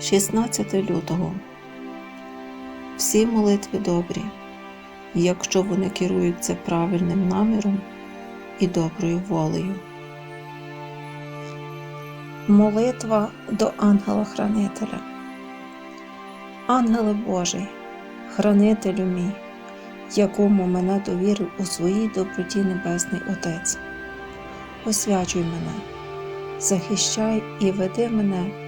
16 лютого. Всі молитви добрі, якщо вони керуються правильним наміром і доброю волею. Молитва до ангела-хранителя. Ангеле Божий, хранителю мій, якому мене довірив у своїй доброті Небесний Отець. Освячуй мене, захищай і веди мене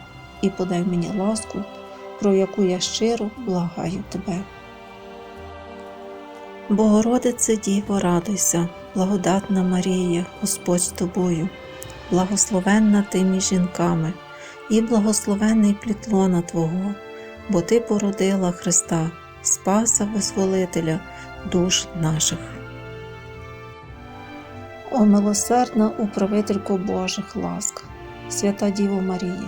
і подай мені ласку, про яку я щиро благаю тебе. Богородице Діво, радуйся, благодатна Марія, Господь з тобою, благословенна ти між жінками, і благословенний плід лона Твого, бо Ти породила Христа, Спаса Визволителя душ наших. О милосердна управителько Божих ласк, свята Діво Марії,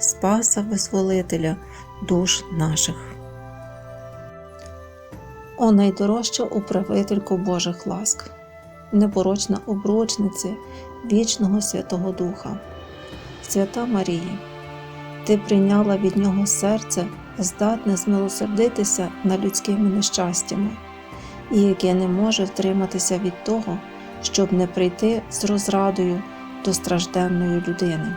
Спаса Визволителя душ наших. О найдорожча управителько Божих ласк, непорочна обручниці вічного Святого Духа, Свята Марія, Ти прийняла від Нього серце, здатне змилосердитися над людськими нещастями, і яке не може втриматися від того, щоб не прийти з розрадою до стражденної людини.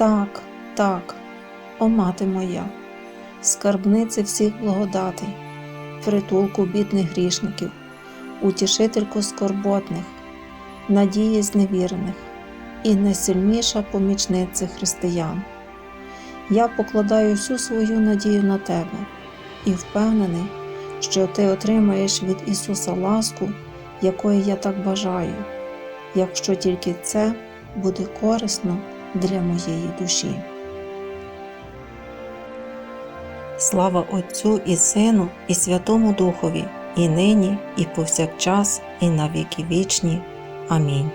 Так, так, о мати моя, скарбнице всіх благодатей, притулку бідних грішників, утішительку скорботних, надії зневірених і найсильніша помічниця християн. Я покладаю всю свою надію на тебе і впевнений, що ти отримаєш від Ісуса ласку, якої я так бажаю, якщо тільки це буде корисно для моєї душі. Слава Отцю і Сину, і Святому Духові, і нині, і повсякчас, і на віки вічні. Амінь.